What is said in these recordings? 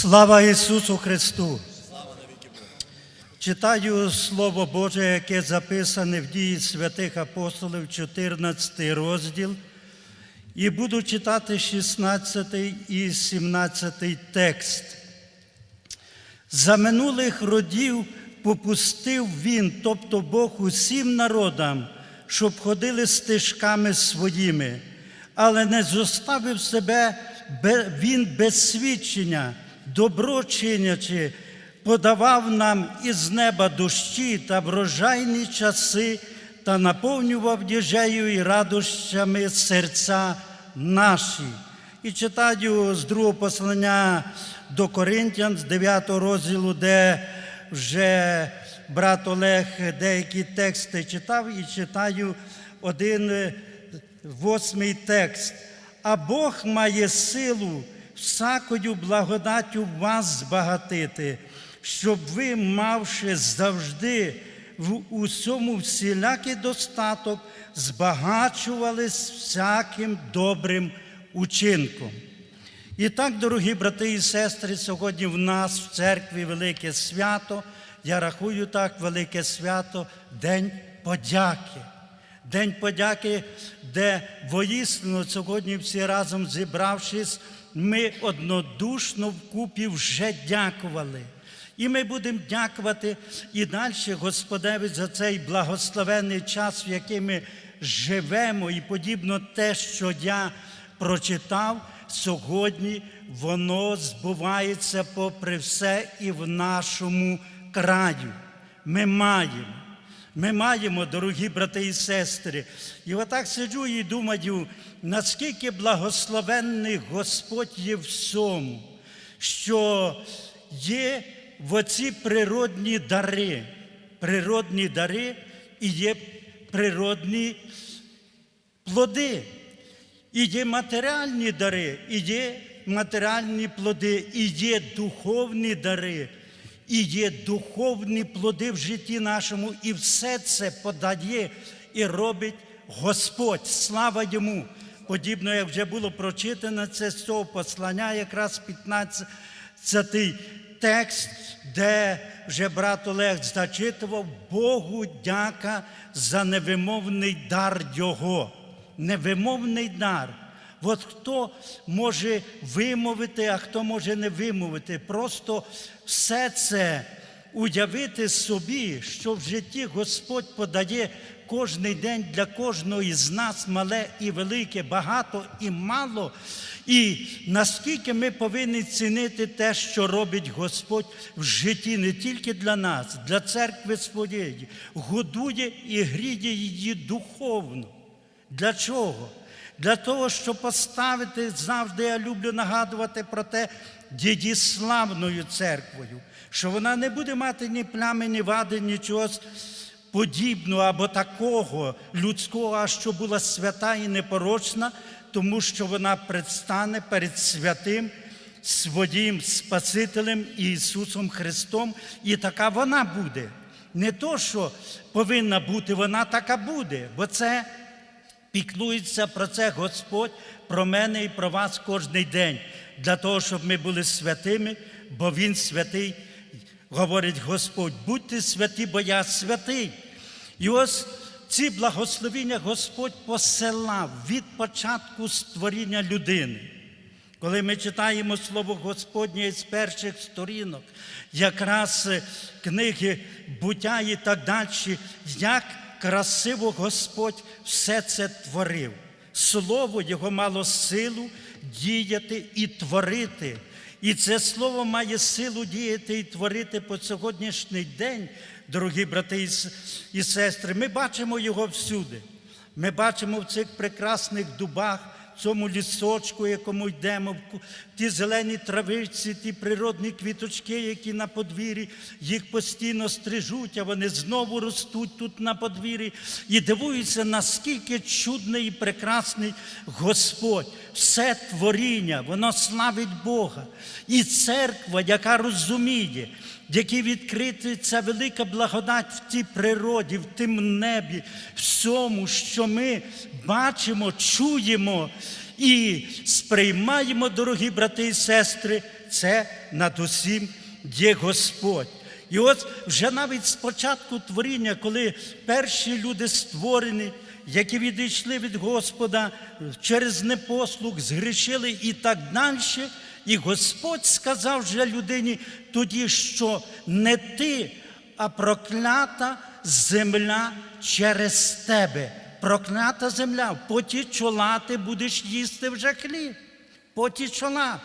Слава Ісусу Христу! Читаю Слово Боже, яке записане в дії святих апостолів, 14 розділ, і буду читати 16 і 17 текст. За минулих родів попустив він, тобто Бог усім народам, щоб ходили стежками своїми, але не зоставив себе він без свідчення, добро чинячи, подавав нам із неба дощі та врожайні часи та наповнював діжею і радощами серця наші. І читаю з другого послання до Коринтян, з 9 розділу, де вже брат Олег деякі тексти читав, і читаю один восьмий текст. А Бог має силу всякою благодаттю вас збагатити, щоб ви, мавши завжди в усьому всілякий достаток, збагачувались всяким добрим учинком. І так, дорогі брати і сестри, сьогодні в нас в церкві велике свято. Я рахую так, велике свято День подяки. День подяки, де воїстину сьогодні всі разом зібравшись, ми однодушно вкупі вже дякували. І ми будемо дякувати і далі Господеві за цей благословенний час, в який ми живемо, і подібно те, що я прочитав, сьогодні воно збувається попри все і в нашому краю. Ми маємо. Ми маємо, дорогі брати і сестри. І отак сиджу і думаю, наскільки благословенний Господь є в всьому, що є в оці природні дари, природні дари і є природні плоди. І є матеріальні дари, і є матеріальні плоди, і є духовні дари, і є духовні плоди в житті нашому, і все це подає і робить Господь. Слава йому! Подібно, як вже було прочитано, це з цього послання, якраз 15 текст, де вже брат Олег зачитував Богу дяка за невимовний дар Його невимовний дар. От хто може вимовити, а хто може не вимовити. Просто все це уявити собі, що в житті Господь подає кожний день для кожного із нас мале і велике, багато і мало. І наскільки ми повинні цінити те, що робить Господь в житті не тільки для нас, для церкви своєї, годує і гріє її духовно. Для чого? Для того, щоб поставити завжди, я люблю нагадувати про те, дідіславною церквою, що вона не буде мати ні плями, ні вади, нічого подібного або такого людського, а що була свята і непорочна, тому що вона предстане перед святим своїм Спасителем Ісусом Христом, і така вона буде. Не то, що повинна бути, вона така буде, бо це піклується про це Господь, про мене і про вас кожний день, для того, щоб ми були святими, бо Він святий, говорить Господь, будьте святі, бо я святий. І ось ці благословіння Господь посилав від початку створіння людини. Коли ми читаємо Слово Господнє з перших сторінок, якраз е, книги буття і так далі, як красиво Господь все це творив. Слово Його мало силу діяти і творити. І це слово має силу діяти і творити по сьогоднішній день, дорогі брати і сестри. Ми бачимо його всюди. Ми бачимо в цих прекрасних дубах, в цьому лісочку, якому йдемо, ті зелені травичці, ті природні квіточки, які на подвір'ї, їх постійно стрижуть, а вони знову ростуть тут на подвір'ї. І дивуються, наскільки чудний і прекрасний Господь. Все творіння, воно славить Бога. І церква, яка розуміє, якій відкриться велика благодать в тій природі, в тим небі, всьому, що ми бачимо, чуємо і сприймаємо, дорогі брати і сестри, це над усім є Господь. І от вже навіть з початку творіння, коли перші люди створені, які відійшли від Господа через непослух, згрішили і так далі. І Господь сказав вже людині тоді, що не ти, а проклята земля через тебе. Проклята земля, в поті чола ти будеш їсти вже хліб. Поті чола.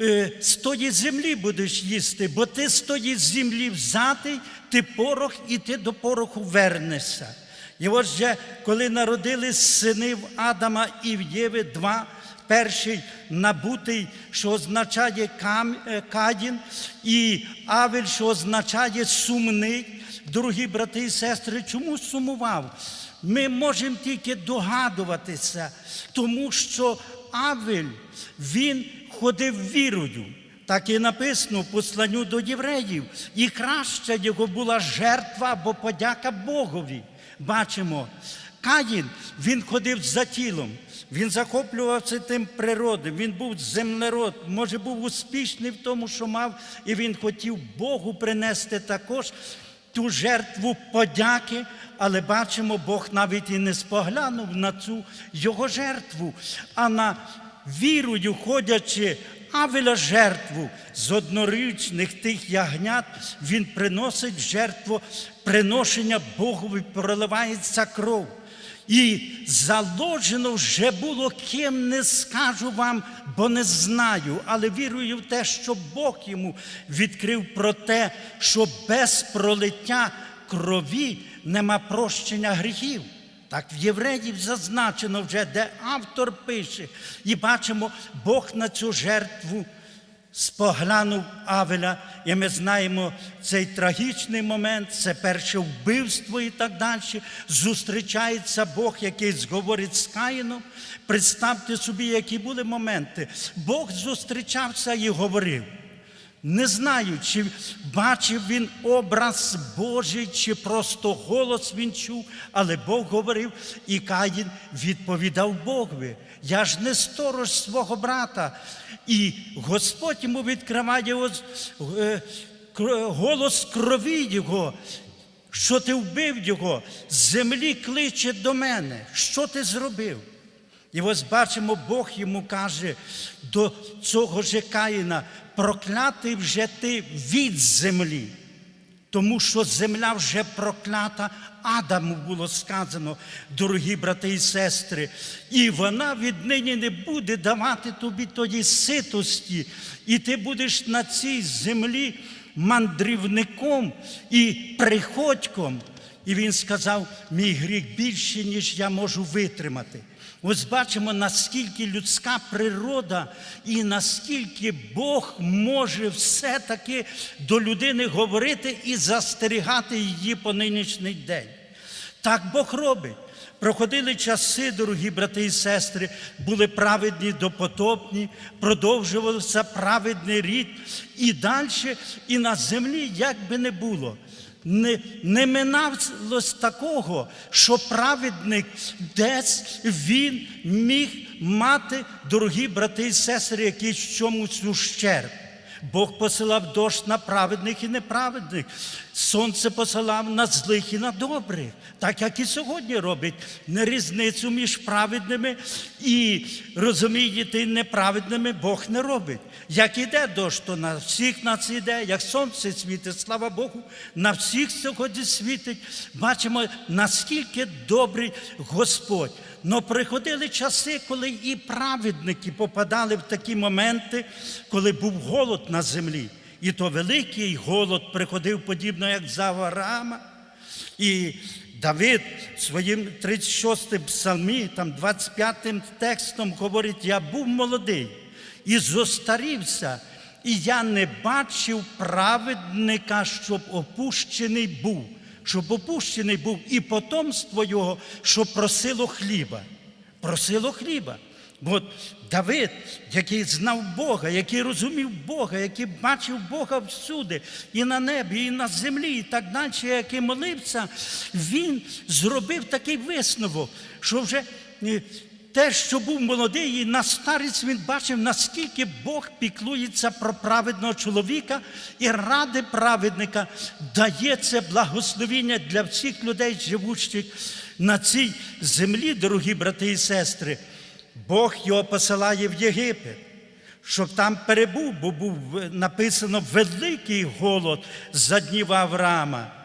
Е, з тої землі будеш їсти, бо ти з тої землі взятий, ти порох, і ти до пороху вернешся. І от же, коли народились сини в Адама і в Єви два, перший набутий, що означає е, Кадін, і Авель, що означає сумний. Дорогі брати і сестри, чому сумував? Ми можемо тільки догадуватися, тому що Авель, він ходив вірою. Так і написано посланню до євреїв. І краща його була жертва або подяка Богові. Бачимо, Каїн, він ходив за тілом, він захоплювався тим природою, він був землерод, може, був успішний в тому, що мав, і він хотів Богу принести також ту жертву подяки, але бачимо, Бог навіть і не споглянув на цю його жертву, а на вірою, ходячи Авеля жертву з однорічних тих ягнят, він приносить жертву приношення Богові, проливається кров. І заложено вже було ким не скажу вам, бо не знаю, але вірую в те, що Бог йому відкрив про те, що без пролиття крові нема прощення гріхів. Так в євреїв зазначено вже, де автор пише, і бачимо, Бог на цю жертву споглянув Авеля, і ми знаємо цей трагічний момент, це перше вбивство і так далі. Зустрічається Бог, який говорить з Каїном. Представте собі, які були моменти. Бог зустрічався і говорив. Не знаю, чи бачив він образ Божий, чи просто голос він чув, але Бог говорив, і Каїн відповідав Богові. Я ж не сторож свого брата. І Господь йому відкриває е, голос крові його, що ти вбив його, землі кличе до мене. Що ти зробив? І ось бачимо, Бог йому каже до цього же Каїна, проклятий вже ти від землі, тому що земля вже проклята, Адаму було сказано, дорогі брати і сестри, і вона віднині не буде давати тобі тоді ситості, і ти будеш на цій землі мандрівником і приходьком. І він сказав: мій гріх більше, ніж я можу витримати. Ось бачимо, наскільки людська природа і наскільки Бог може все-таки до людини говорити і застерігати її по нинішній день. Так Бог робить. Проходили часи, дорогі брати і сестри, були праведні допотопні, продовжувався праведний рід і далі, і на землі як би не було. Не, не миналось такого, що праведник десь він міг мати, дорогі брати і сестри, якийсь чомусь ущерб. Бог посилав дощ на праведних і неправедних. Сонце посилав на злих і на добрих, так як і сьогодні робить не різницю між праведними і розумієте, неправедними Бог не робить. Як іде дощ, то на всіх нас іде, як сонце світить, слава Богу, на всіх сьогодні світить. Бачимо, наскільки добрий Господь. Но приходили часи, коли і праведники попадали в такі моменти, коли був голод на землі. І то великий голод приходив подібно, як за Авраама. І Давид своїм 36 псалмі, там 25 текстом говорить: я був молодий і зостарівся, і я не бачив праведника, щоб опущений був, щоб опущений був і потомство його, що просило хліба. Просило хліба. Бо Давид, який знав Бога, який розумів Бога, який бачив Бога всюди, і на небі, і на землі, і так далі, який молився, він зробив такий висновок, що вже е, те, що був молодий, і на старість він бачив, наскільки Бог піклується про праведного чоловіка і ради праведника дає це благословіння для всіх людей, живучих на цій землі, дорогі брати і сестри. Бог його посилає в Єгипет щоб там перебув, бо був написано великий голод за днів Авраама.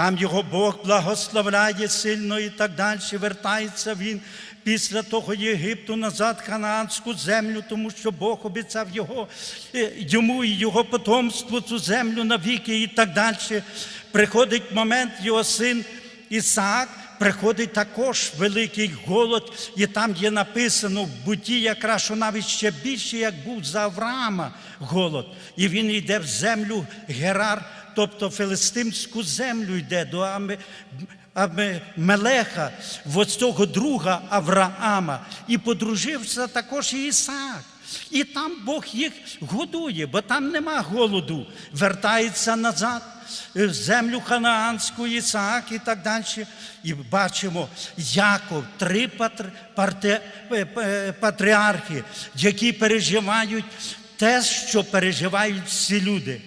Там його Бог благословляє сильно і так далі. Вертається він після того Єгипту назад ханаанську землю, тому що Бог обіцяв його, е, йому і його потомству цю землю навіки і так далі. Приходить момент, його син Ісаак приходить також великий голод, і там є написано в буті, якраз що навіть ще більше, як був за Авраама голод. І він йде в землю Герар, тобто филистимську землю йде до Ами. Ами- Мелеха, в цього друга Авраама, і подружився також і Ісаак. І там Бог їх годує, бо там нема голоду. Вертається назад е, в землю ханаанську, Ісаак і так далі. І бачимо Яков, три е, е, патріархи, які переживають те, що переживають всі люди.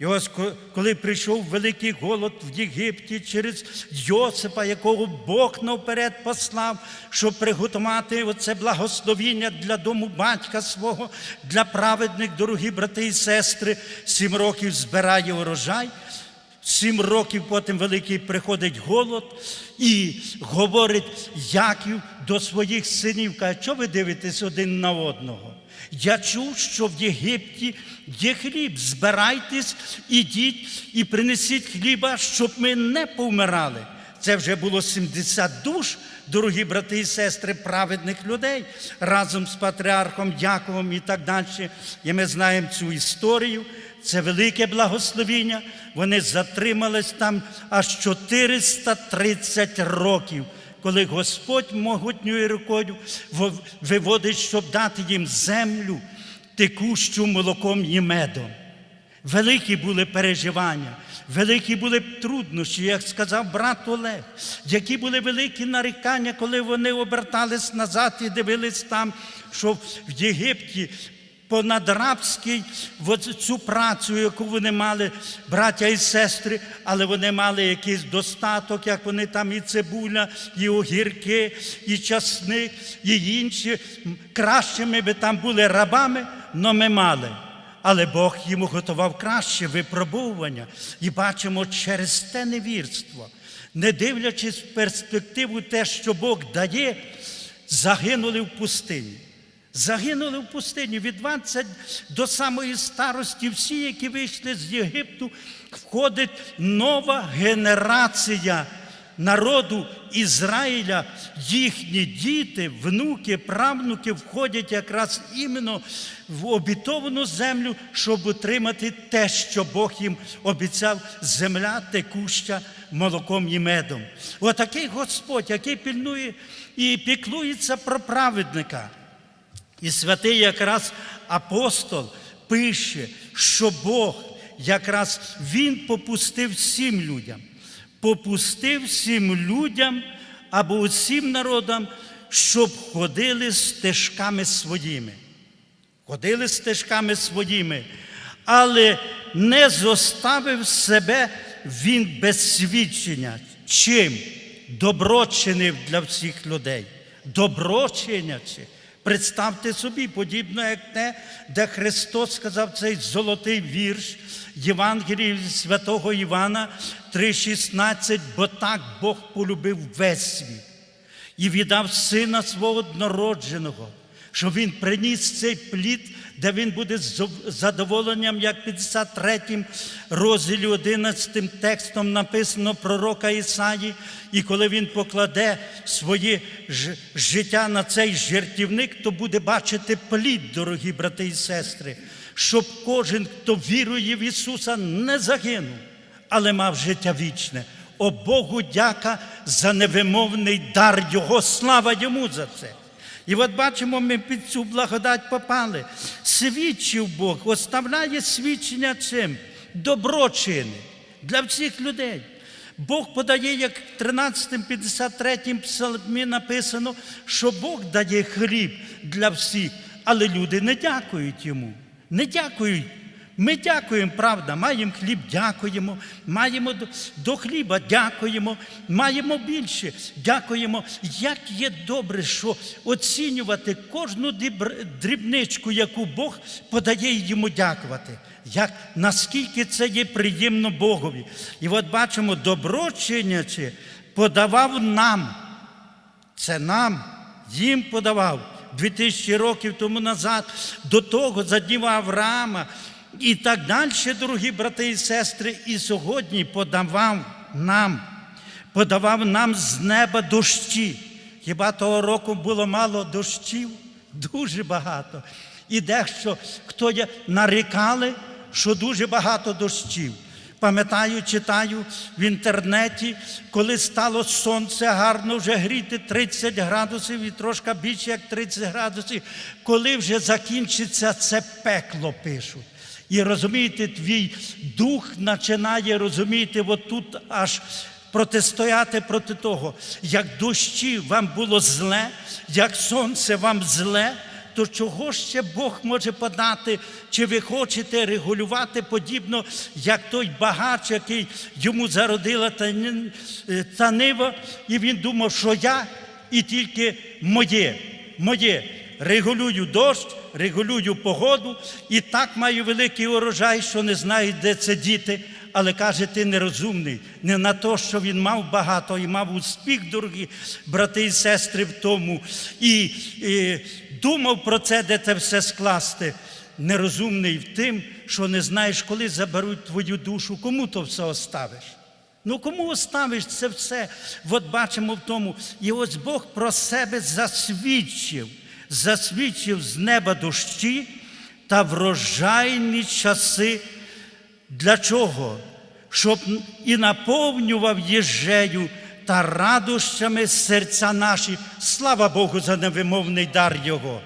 І ось коли прийшов великий голод в Єгипті через Йосипа, якого Бог наперед послав, щоб приготувати оце благословіння для дому батька свого, для праведних, дорогі брати і сестри, сім років збирає урожай. Сім років потім великий приходить голод і говорить Яків до своїх синів, каже, що ви дивитесь один на одного? Я чув, що в Єгипті є хліб. Збирайтесь, ідіть і принесіть хліба, щоб ми не повмирали. Це вже було 70 душ, дорогі брати і сестри, праведних людей разом з патріархом Яковом і так далі. І ми знаємо цю історію. Це велике благословіння. Вони затримались там аж 430 років, коли Господь могутньою рукою виводить, щоб дати їм землю, текущу молоком і медом. Великі були переживання, великі були труднощі, як сказав брат Олег, які були великі нарікання, коли вони обертались назад і дивились там, що в Єгипті понад рабський от цю працю, яку вони мали, браття і сестри, але вони мали якийсь достаток, як вони там і цибуля, і огірки, і часник, і інші. Краще ми би там були рабами, але ми мали. Але Бог йому готував краще випробовування. І бачимо через те невірство, не дивлячись в перспективу те, що Бог дає, загинули в пустині. Загинули в пустині від 20 до самої старості. Всі, які вийшли з Єгипту, входить нова генерація народу Ізраїля, їхні діти, внуки, правнуки входять якраз іменно в обітовану землю, щоб отримати те, що Бог їм обіцяв, земля текуща молоком і медом. Отакий Господь, який пільнує і піклується про праведника. І святий якраз апостол пише, що Бог якраз Він попустив всім людям, попустив всім людям або усім народам, щоб ходили стежками своїми. Ходили стежками своїми, але не зоставив себе він без свідчення. Чим? Добро чинив для всіх людей. Добро чинячи. Представте собі, подібно як те, де Христос сказав цей золотий вірш Євангелії святого Івана 3,16, бо так Бог полюбив весь світ і віддав сина свого однородженого, щоб він приніс цей плід, де він буде з задоволенням, як 53 розділі 11 текстом написано пророка Ісаї, і коли він покладе своє життя на цей жертівник, то буде бачити плід, дорогі брати і сестри, щоб кожен, хто вірує в Ісуса, не загинув, але мав життя вічне. О Богу дяка за невимовний дар Його, слава йому за це. І от бачимо, ми під цю благодать попали. Свідчив Бог, оставляє свідчення чим? Доброчини для всіх людей. Бог подає, як в 13, 53 псалмі написано, що Бог дає хліб для всіх, але люди не дякують йому. Не дякують. Ми дякуємо, правда, маємо хліб, дякуємо, маємо до, хліба, дякуємо, маємо більше, дякуємо. Як є добре, що оцінювати кожну дрібничку, яку Бог подає йому дякувати. Як наскільки це є приємно Богові. І от бачимо, добро чинячи, подавав нам. Це нам, їм подавав 2000 років тому назад, до того за днів Авраама і так далі, дорогі брати і сестри, і сьогодні подавав нам, подавав нам з неба дощі. Хіба того року було мало дощів? Дуже багато. І дехто, хто є, нарікали, що дуже багато дощів. Пам'ятаю, читаю в інтернеті, коли стало сонце гарно вже гріти 30 градусів і трошки більше, як 30 градусів, коли вже закінчиться це пекло, пишуть. І розумієте, твій дух починає розумієте, от тут аж протистояти проти того, як дощі вам було зле, як сонце вам зле, то чого ще Бог може подати? Чи ви хочете регулювати подібно, як той багач, який йому зародила та, е, нива, і він думав, що я і тільки моє, моє. Регулюю дощ, регулюю погоду, і так маю великий урожай, що не знаю, де це діти. Але каже, ти нерозумний, не на те, що він мав багато і мав успіх, дорогі брати і сестри, в тому, і, і думав про це, де це все скласти. Нерозумний в тим, що не знаєш, коли заберуть твою душу, кому то все оставиш. Ну кому оставиш це все? От бачимо в тому. І ось Бог про себе засвідчив, засвідчив з неба дощі та врожайні часи. Для чого? Щоб і наповнював їжею та радощами серця наші. Слава Богу за невимовний дар Його.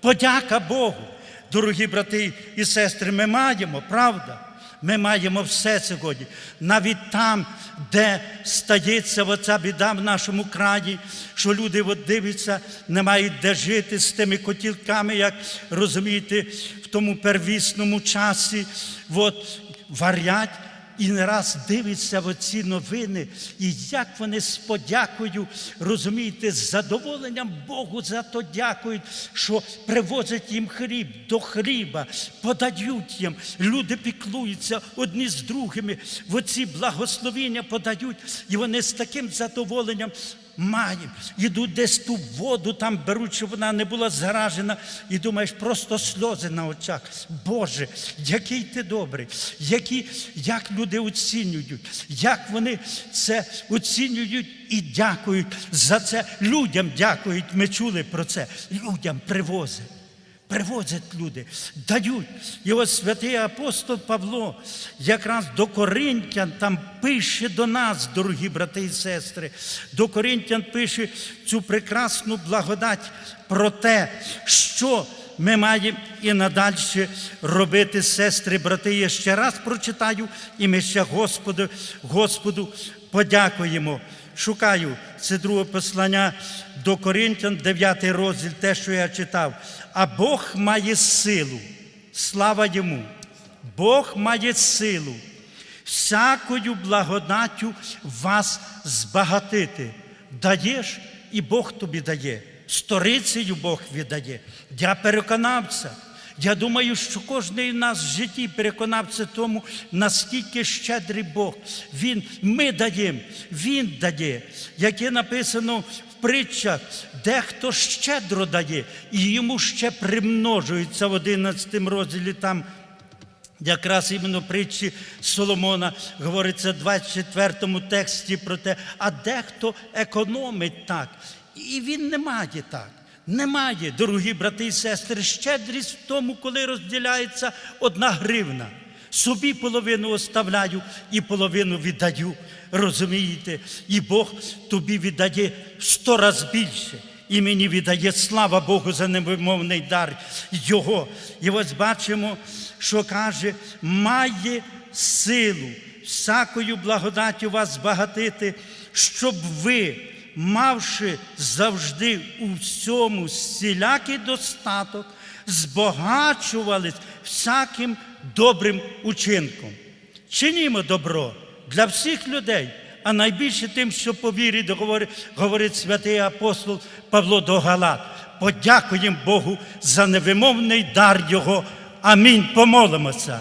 Подяка Богу. Дорогі брати і сестри, ми маємо, правда? Ми маємо все сьогодні. Навіть там, де стається оця біда в нашому краї, що люди от дивляться, не мають де жити з тими котілками, як розумієте, в тому первісному часі, от, варять. І не раз дивиться в оці новини, і як вони з подякою, розумієте, з задоволенням Богу за то дякують, що привозять їм хліб до хліба, подають їм. Люди піклуються одні з другими, в оці благословіння подають, і вони з таким задоволенням маємо. Йдуть десь ту воду, там беруть, щоб вона не була заражена, і думаєш, просто сльози на очах. Боже, який ти добрий, які, як люди оцінюють, як вони це оцінюють і дякують за це. Людям дякують. Ми чули про це. Людям привозять. Привозять люди, дають. І ось святий апостол Павло якраз до Коринтян там пише до нас, дорогі брати і сестри, до Коринтян пише цю прекрасну благодать про те, що ми маємо і надалі робити, сестри, брати. Я ще раз прочитаю, і ми ще Господу, Господу подякуємо. Шукаю це друге послання до Коринтян, 9 розділ, те, що я читав. А Бог має силу, слава йому. Бог має силу, всякою благодаттю вас збагатити. Даєш, і Бог тобі дає. Сторицею Бог віддає. Я переконався. Я думаю, що кожен із нас в житті переконався тому, наскільки щедрий Бог. Він, ми даємо, Він дає. Як є написано в притчах, дехто щедро дає, і йому ще примножується в 11 розділі там. Якраз іменно притчі Соломона говориться в 24 тексті про те, а дехто економить так. І він не має так. Немає, дорогі брати і сестри, щедрість в тому, коли розділяється одна гривна. Собі половину оставляю і половину віддаю. Розумієте? І Бог тобі віддає сто разів більше. І мені віддає слава Богу за невимовний дар Його. І ось бачимо, що каже, має силу всякою благодаттю вас збагатити, щоб ви, мавши завжди у всьому всілякий достаток, збагачувались всяким добрим учинком. Чинімо добро для всіх людей, а найбільше тим, що по вірі говорить, говорить святий апостол Павло до Галат. Подякуємо Богу за невимовний дар Його. Амінь. Помолимося.